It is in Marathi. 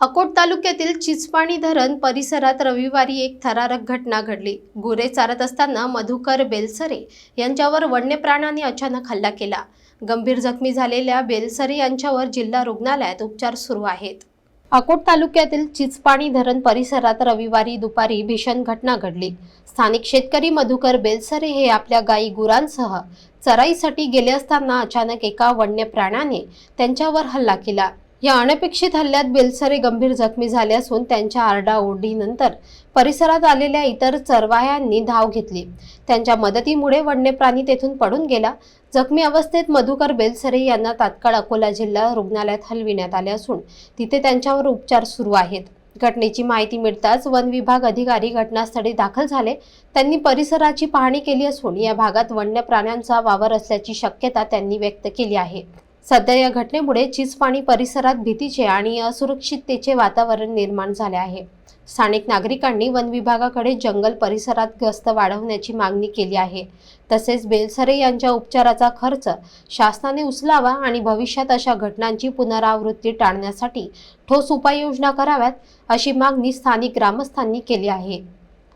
अकोट तालुक्यातील चिचपाणी धरण परिसरात रविवारी एक थरारक घटना घडली. गुरे चारत असताना मधुकर बेलसरे यांच्यावर वन्य प्राण्याने अचानक हल्ला केला. गंभीर जखमी झालेल्या बेलसरे यांच्यावर जिल्हा रुग्णालयात उपचार सुरू आहेत. अकोट तालुक्यातील चिचपाणी धरण परिसरात रविवारी दुपारी भीषण घटना घडली. स्थानिक शेतकरी मधुकर बेलसरे हे आपल्या गाई गुरांसह चराईसाठी गेले असताना अचानक एका वन्य प्राण्याने त्यांच्यावर हल्ला केला. या अनपेक्षित हल्ल्यात बेलसरे गंभीर जखमी झाले असून त्यांच्या आरडाओरडीनंतर परिसरात आलेल्या इतर चरवायांनी धाव घेतली. त्यांच्या मदतीमुळे वन्य प्राणी तेथून पडून गेला. जखमी अवस्थेत मधुकर बेलसरे यांना तात्काळ अकोला जिल्हा रुग्णालयात हलविण्यात आले असून तिथे त्यांच्यावर उपचार सुरू आहेत. घटनेची माहिती मिळताच वन विभाग अधिकारी घटनास्थळी दाखल झाले. त्यांनी परिसराची पाहणी केली असून या भागात वन्य प्राण्यांचा वावर असल्याची शक्यता त्यांनी व्यक्त केली आहे. सध्या या घटनेमुळे चिचपाणी परिसरात भीतीचे आणि असुरक्षिततेचे वातावरण निर्माण झाले आहे. स्थानिक नागरिकांनी वन विभागाकडे जंगल परिसरात गस्त वाढवण्याची मागणी केली आहे. तसेच बेलसरे यांच्या उपचाराचा खर्च शासनाने उचलावा आणि भविष्यात अशा घटनांची पुनरावृत्ती टाळण्यासाठी ठोस उपाययोजना कराव्यात अशी मागणी स्थानिक ग्रामस्थांनी केली आहे.